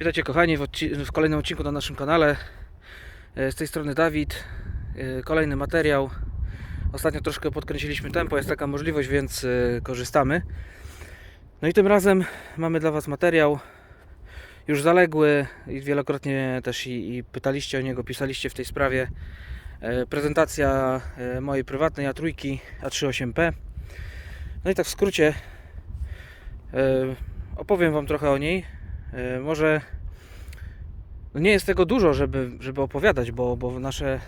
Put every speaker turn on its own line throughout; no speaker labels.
Witajcie kochani w, w kolejnym odcinku na naszym kanale. E, Z tej strony Dawid. E, Kolejny materiał. Ostatnio troszkę podkręciliśmy tempo, jest taka możliwość, więc e, korzystamy. No i tym razem mamy dla Was materiał już zaległy i wielokrotnie też i, i pytaliście o niego, pisaliście w tej sprawie. Prezentacja mojej prywatnej A3 A38P. No i tak w skrócie opowiem Wam trochę o niej. E, Może no nie jest tego dużo, żeby, żeby opowiadać, bo, bo nasze,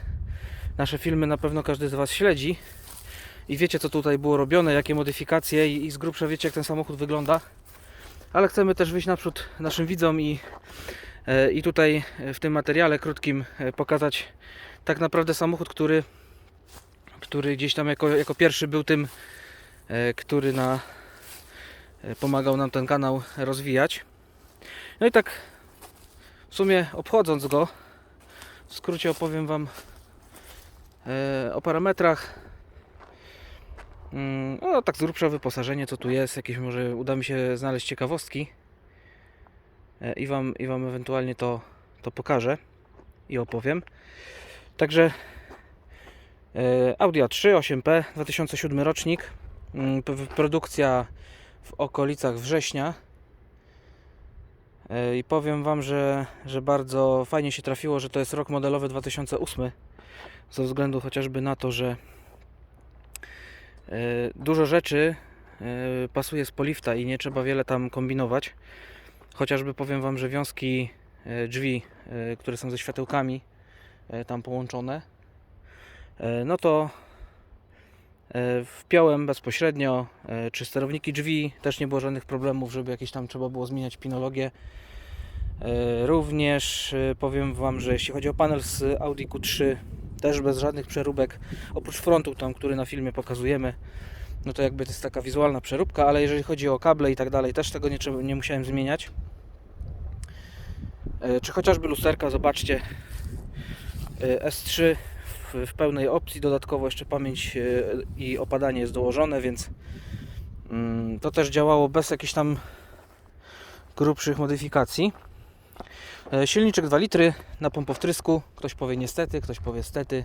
nasze filmy na pewno każdy z Was śledzi i wiecie, co tutaj było robione, jakie modyfikacje i, i z grubsza wiecie, jak ten samochód wygląda. Ale chcemy też wyjść naprzód naszym widzom i, e, i tutaj e, w tym materiale krótkim pokazać tak naprawdę samochód, który, który gdzieś tam jako, jako pierwszy był tym, który na, pomagał nam ten kanał rozwijać. No i tak w sumie obchodząc go, w skrócie opowiem Wam e, o parametrach. Mm, No tak z grubsza wyposażenie, co tu jest, jakieś może uda mi się znaleźć ciekawostki e, i Wam, i wam ewentualnie to, to pokażę i opowiem. Także Audi A3 8P 2007 rocznik, mm, produkcja w okolicach września I powiem Wam, że, że bardzo fajnie się trafiło, że to jest rok modelowy 2008, ze względu chociażby na to, że e, dużo rzeczy e, pasuje z polifta i nie trzeba wiele tam kombinować. Chociażby powiem Wam, że wiązki e, drzwi, e, które są ze światełkami e, tam połączone, e, no to e, wpiąłem bezpośrednio, e, czy sterowniki drzwi, też nie było żadnych problemów, żeby jakieś tam trzeba było zmieniać pinologię. E, Również e, powiem Wam, że jeśli chodzi o panel z Audi Q3, też bez żadnych przeróbek, oprócz frontu tam, który na filmie pokazujemy, no to jakby to jest taka wizualna przeróbka, ale jeżeli chodzi o kable i tak dalej, też tego nie, nie musiałem zmieniać. E, Czy chociażby lusterka, zobaczcie, e, S3 w, pełnej opcji, dodatkowo jeszcze pamięć e, i opadanie jest dołożone, więc mm, to też działało bez jakichś tam grubszych modyfikacji. E, Silniczek 2 litry na pompowtrysku. Ktoś powie niestety, ktoś powie stety.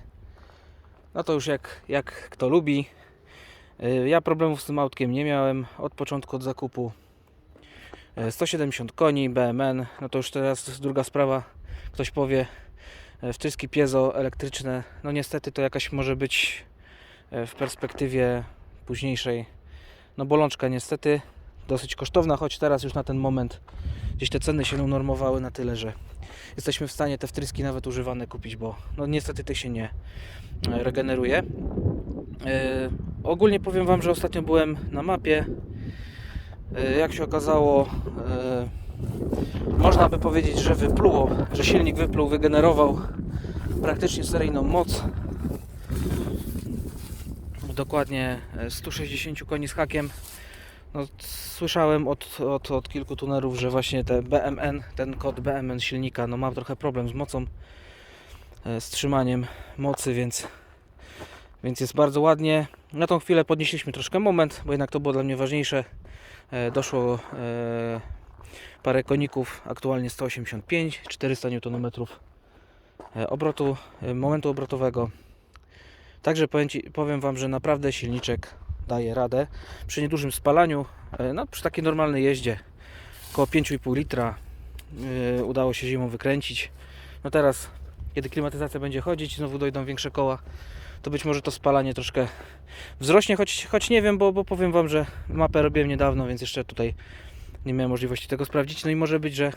No to już jak, jak kto lubi. E, Ja problemów z tym autkiem nie miałem od początku, od zakupu. E, 170 koni, BMN. No to już teraz druga sprawa. Ktoś powie wtryski piezo elektryczne. No niestety to jakaś może być e, w perspektywie późniejszej no bolączka niestety dosyć kosztowna, choć teraz już na ten moment gdzieś te ceny się unormowały na tyle, że jesteśmy w stanie te wtryski nawet używane kupić, bo no niestety tych się nie e, regeneruje. E, ogólnie powiem Wam, że ostatnio byłem na mapie. E, jak się okazało, e, można by powiedzieć, że wypluło, że silnik wypluł, wygenerował praktycznie seryjną moc. Dokładnie e, 160 koni z hakiem. No, słyszałem od, od, od kilku tunerów, że właśnie te BMN, ten kod BMN silnika, no ma trochę problem z mocą, e, z trzymaniem mocy, więc, więc jest bardzo ładnie. Na tą chwilę podnieśliśmy troszkę moment, bo jednak to było dla mnie ważniejsze. E, Doszło e, parę koników, aktualnie 185, 400 Nm obrotu, e, momentu obrotowego. Także powiem, ci, powiem Wam, że naprawdę silniczek daje radę. Przy niedużym spalaniu, e, no przy takiej normalnej jeździe, około 5,5 litra e, udało się zimą wykręcić. No teraz, kiedy klimatyzacja będzie chodzić, znowu dojdą większe koła, to być może to spalanie troszkę wzrośnie, choć, choć nie wiem, bo, bo powiem Wam, że mapę robiłem niedawno, więc jeszcze tutaj nie miałem możliwości tego sprawdzić. No i może być, że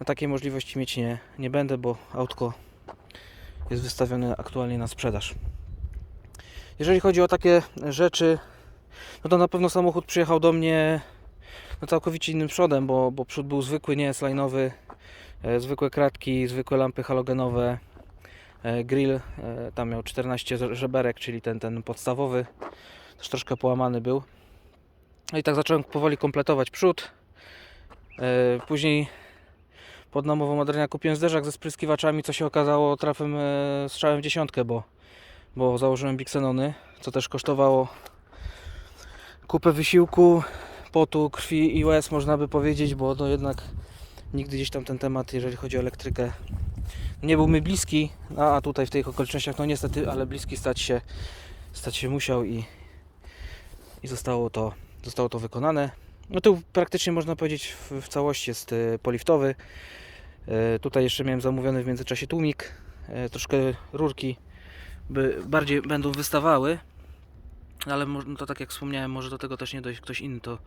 no, takiej możliwości mieć nie, nie będę, bo autko jest wystawione aktualnie na sprzedaż. Jeżeli chodzi o takie rzeczy, no to na pewno samochód przyjechał do mnie no całkowicie innym przodem, bo, bo przód był zwykły, nie slajnowy, e, zwykłe kratki, zwykłe lampy halogenowe, e, grill, e, tam miał 14 ż- żeberek, czyli ten, ten podstawowy, też troszkę połamany był. No i tak zacząłem powoli kompletować przód. E, później pod namową Adriana kupiłem zderzak ze spryskiwaczami, co się okazało trafem e, strzałem w dziesiątkę, bo bo założyłem Bixenony, co też kosztowało kupę wysiłku, potu, krwi i łez można by powiedzieć, bo to jednak Nigdy gdzieś tam ten temat, jeżeli chodzi o elektrykę, nie był mi bliski, no, a tutaj w tych okolicznościach, no niestety, ale bliski stać się, stać się musiał i, i zostało, to, zostało to wykonane. No tu praktycznie można powiedzieć w, w całości jest e, poliftowy. E, Tutaj jeszcze miałem zamówiony w międzyczasie tłumik, e, troszkę rurki by bardziej będą wystawały, ale no to tak jak wspomniałem, może do tego też nie dojść, ktoś inny to,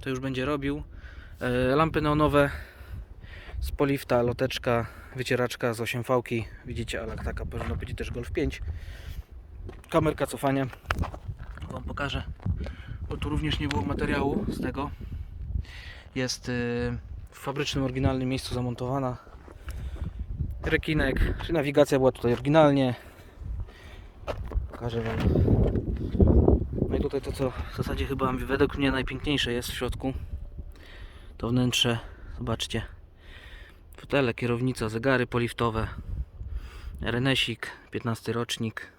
to już będzie robił. Lampy neonowe z polifta, loteczka, wycieraczka z 8 fałki, widzicie, ale taka powinno być też Golf 5. Kamerka cofania, Wam pokażę, bo tu również nie było materiału z tego. Jest y, w fabrycznym, oryginalnym miejscu zamontowana. Rekinek, czy nawigacja była tutaj oryginalnie. Pokażę Wam. No i tutaj to, co w zasadzie chyba według mnie najpiękniejsze jest w środku. To wnętrze, zobaczcie. Fotele, kierownica, zegary poliftowe. Renesik, 15 rocznik.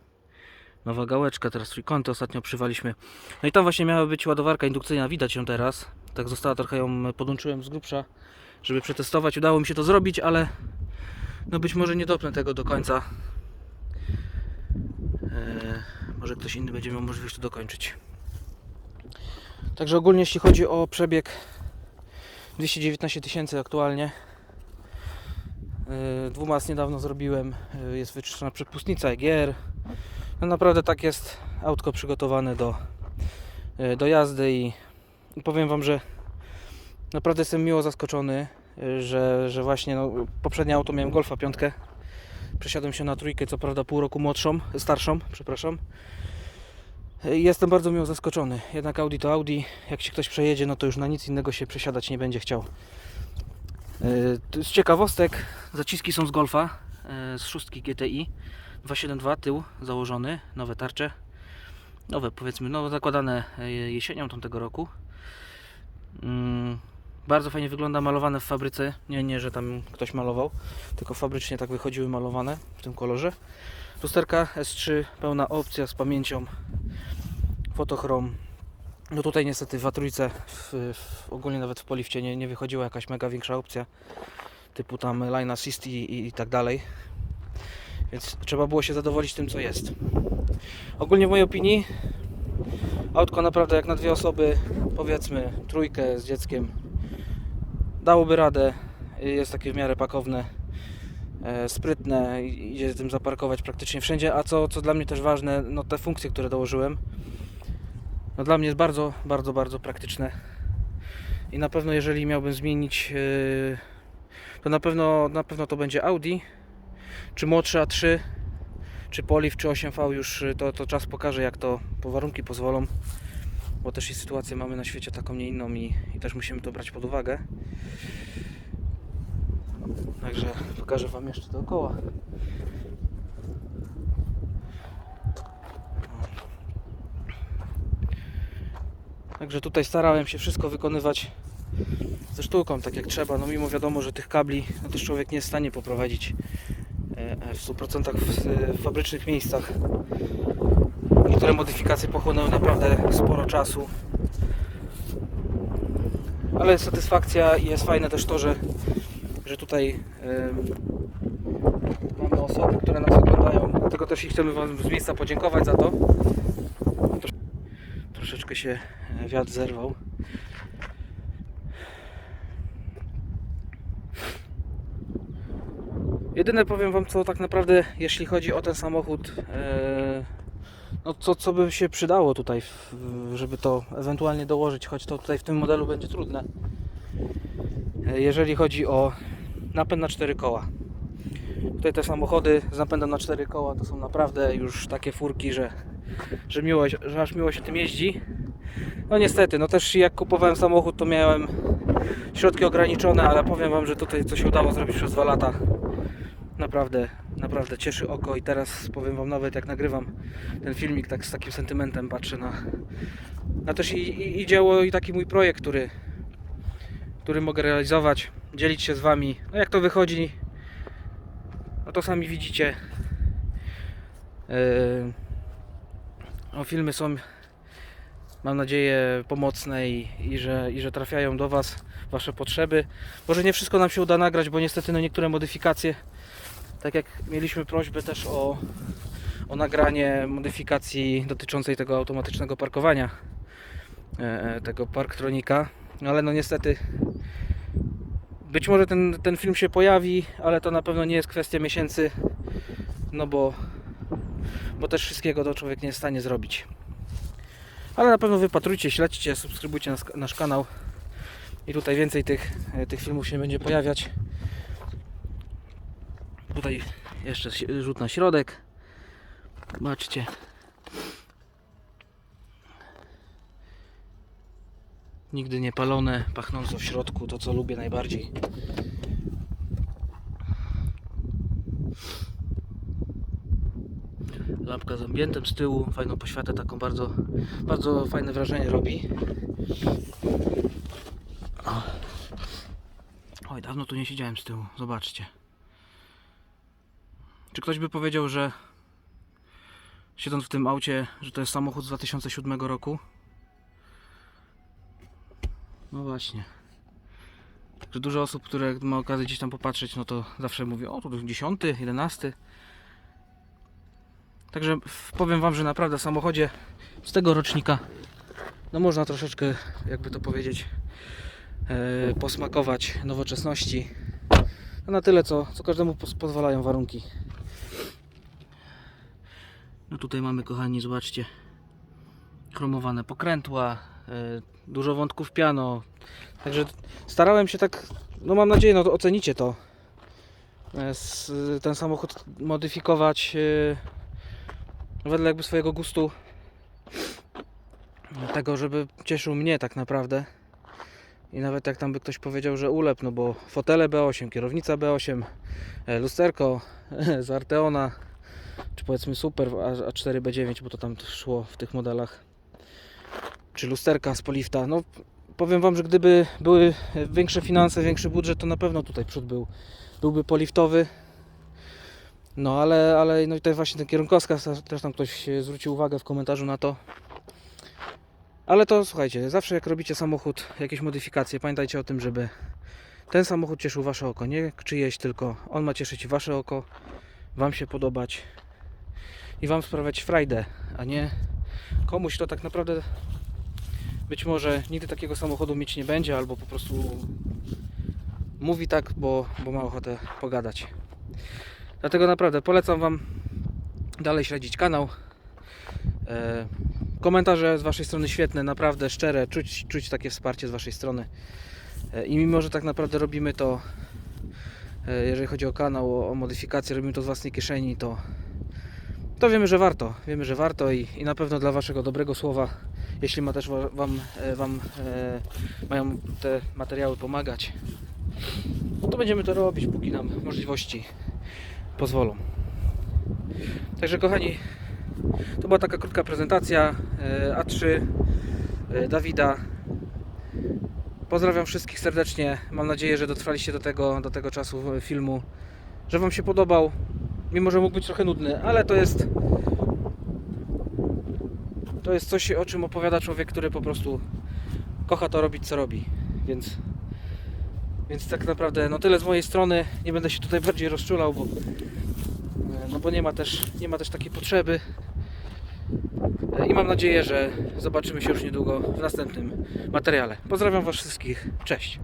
Nowa gałeczka, teraz trójkąty ostatnio przywaliśmy. No i tam właśnie miała być ładowarka indukcyjna, widać ją teraz. Tak została, trochę ją podłączyłem z grubsza, żeby przetestować. Udało mi się to zrobić, ale no być może nie dopnę tego do końca. Eee, może ktoś inny będzie miał możliwość to dokończyć. Także ogólnie jeśli chodzi o przebieg 219 tysięcy aktualnie. Yy, Dwumas niedawno zrobiłem, yy, jest wyczyszczona przepustnica EGR. No naprawdę tak jest autko przygotowane do, yy, do jazdy i, powiem Wam, że naprawdę jestem miło zaskoczony, yy, że, że właśnie no, poprzednie auto miałem Golfa piątkę. Przesiadłem się na trójkę, co prawda pół roku młodszą, starszą, przepraszam. Yy, Jestem bardzo miło zaskoczony. Jednak Audi to Audi. Jak się ktoś przejedzie, no to już na nic innego się przesiadać nie będzie chciał. Z ciekawostek, zaciski są z Golfa, z szóstki GTI 272 tył założony, nowe tarcze. Nowe powiedzmy, no zakładane yy, jesienią tamtego roku. Mm, Bardzo fajnie wygląda malowane w fabryce. Nie, nie, że tam ktoś malował, tylko fabrycznie tak wychodziły malowane w tym kolorze. Lusterka S3, pełna opcja z pamięcią, fotochrom. No tutaj niestety w A3, w, w, ogólnie nawet w Polifcie nie, nie wychodziła jakaś mega większa opcja, typu tam Line Assist i, i, i tak dalej. Więc trzeba było się zadowolić tym, co jest. Ogólnie w mojej opinii autko naprawdę jak na dwie osoby, powiedzmy trójkę z dzieckiem, dałoby radę. Jest takie w miarę pakowne, e, sprytne, idzie tym zaparkować praktycznie wszędzie. A co, co dla mnie też ważne, no te funkcje, które dołożyłem, no dla mnie jest bardzo, bardzo, bardzo praktyczne. I na pewno jeżeli miałbym zmienić, yy, to na pewno, na pewno to będzie Audi, czy młodszy A3, czy Polif, czy 8V już yy, to, to czas pokaże jak to po warunki pozwolą. Bo też i sytuację mamy na świecie taką, nie inną i, i też musimy to brać pod uwagę. Także pokażę Wam jeszcze dookoła. Także tutaj starałem się wszystko wykonywać ze sztuką, tak jak trzeba. No mimo wiadomo, że tych kabli no też człowiek nie jest w stanie poprowadzić w 100% w, fabrycznych miejscach. Niektóre modyfikacje pochłonęły naprawdę sporo czasu. Ale satysfakcja i jest fajne też to, że, że tutaj em, mamy osoby, które nas oglądają. Dlatego też chcemy Wam z miejsca podziękować za to. Trosz- Troszeczkę się e, wiatr zerwał. Jedyne powiem Wam, co tak naprawdę, jeśli chodzi o ten samochód, e, no co, co by się przydało tutaj, żeby to ewentualnie dołożyć, choć to tutaj w tym modelu będzie trudne. E, Jeżeli chodzi o napęd na cztery koła. Tutaj te samochody z napędem na cztery koła to są naprawdę już takie furki, że, że, miło, że aż miło się tym jeździ. No niestety, no też jak kupowałem samochód to miałem środki ograniczone, ale powiem Wam, że tutaj co się udało zrobić przez dwa lata naprawdę, naprawdę cieszy oko i teraz powiem Wam nawet jak nagrywam ten filmik tak z takim sentymentem patrzę na, na też i, i, i dzieło i taki mój projekt, który, który mogę realizować, dzielić się z Wami, no jak to wychodzi no to sami widzicie Yy, filmy są mam nadzieję pomocne i, i, że, i że trafiają do Was Wasze potrzeby. Może nie wszystko nam się uda nagrać, bo niestety no niektóre modyfikacje, tak jak mieliśmy prośbę też o, o nagranie modyfikacji dotyczącej tego automatycznego parkowania e, e, tego Parktronika, no ale no niestety być może ten, ten film się pojawi, ale to na pewno nie jest kwestia miesięcy, no bo, bo też wszystkiego to człowiek nie jest w stanie zrobić. Ale na pewno wypatrujcie, śledźcie, subskrybujcie nas, nasz kanał i tutaj więcej tych, e, tych filmów się będzie pojawiać. Tutaj jeszcze rzut na środek. Zobaczcie. Nigdy nie palone, pachnąco w środku, to co lubię najbardziej. Lampka z ambientem z tyłu, fajną poświatę taką bardzo, bardzo fajne wrażenie robi. Oj, dawno tu nie siedziałem z tyłu, zobaczcie. Czy ktoś by powiedział, że siedząc w tym aucie, że to jest samochód z 2007 roku? No właśnie. Że dużo osób, które ma okazję gdzieś tam popatrzeć, no to zawsze mówi, o to 10, 11. Także powiem Wam, że naprawdę w samochodzie z tego rocznika no można troszeczkę, jakby to powiedzieć, e, posmakować nowoczesności. No na tyle, co, co każdemu pozwalają warunki. No tutaj mamy, kochani, zobaczcie, chromowane pokrętła, e, dużo wątków piano. Także starałem się tak, no mam nadzieję, no to ocenicie to. E, ten samochód modyfikować e, wedle jakby swojego gustu. Tego, żeby cieszył mnie tak naprawdę. I nawet jak tam by ktoś powiedział, że ulep, no bo fotele B8, kierownica B8, e, lusterko z Arteona, czy powiedzmy Super A- A4 B9, bo to tam szło w tych modelach, czy lusterka z Polifta. No powiem Wam, że gdyby były większe finanse, większy budżet, to na pewno tutaj przód był, byłby poliftowy. No ale, ale no i tutaj właśnie ten kierunkowskaz, też tam ktoś zwrócił uwagę w komentarzu na to. Ale to słuchajcie, zawsze jak robicie samochód, jakieś modyfikacje, pamiętajcie o tym, żeby ten samochód cieszył Wasze oko, nie czyjeś, tylko on ma cieszyć Wasze oko, Wam się podobać i Wam sprawiać frajdę, a nie komuś, kto tak naprawdę być może nigdy takiego samochodu mieć nie będzie, albo po prostu mówi tak, bo, bo ma ochotę pogadać. Dlatego naprawdę polecam Wam dalej śledzić kanał. E, komentarze z Waszej strony świetne, naprawdę szczere, czuć, czuć takie wsparcie z Waszej strony. E, I mimo, że tak naprawdę robimy to, e, jeżeli chodzi o kanał, o, o modyfikację, robimy to z własnej kieszeni, to, to wiemy, że warto. Wiemy, że warto i, i na pewno dla Waszego dobrego słowa, jeśli ma też wa- Wam, e, wam e, mają te materiały pomagać, to będziemy to robić, póki nam możliwości pozwolą. Także kochani, to była taka krótka prezentacja e, A3 e, Dawida. Pozdrawiam wszystkich serdecznie. Mam nadzieję, że dotrwaliście do tego, do tego czasu filmu, że Wam się podobał. Mimo, że mógł być trochę nudny, ale to jest to jest coś, o czym opowiada człowiek, który po prostu kocha to robić, co robi. Więc więc tak naprawdę no tyle z mojej strony. Nie będę się tutaj bardziej rozczulał, bo no bo nie ma też nie ma też takiej potrzeby. I mam nadzieję, że zobaczymy się już niedługo w następnym materiale. Pozdrawiam Was wszystkich. Cześć.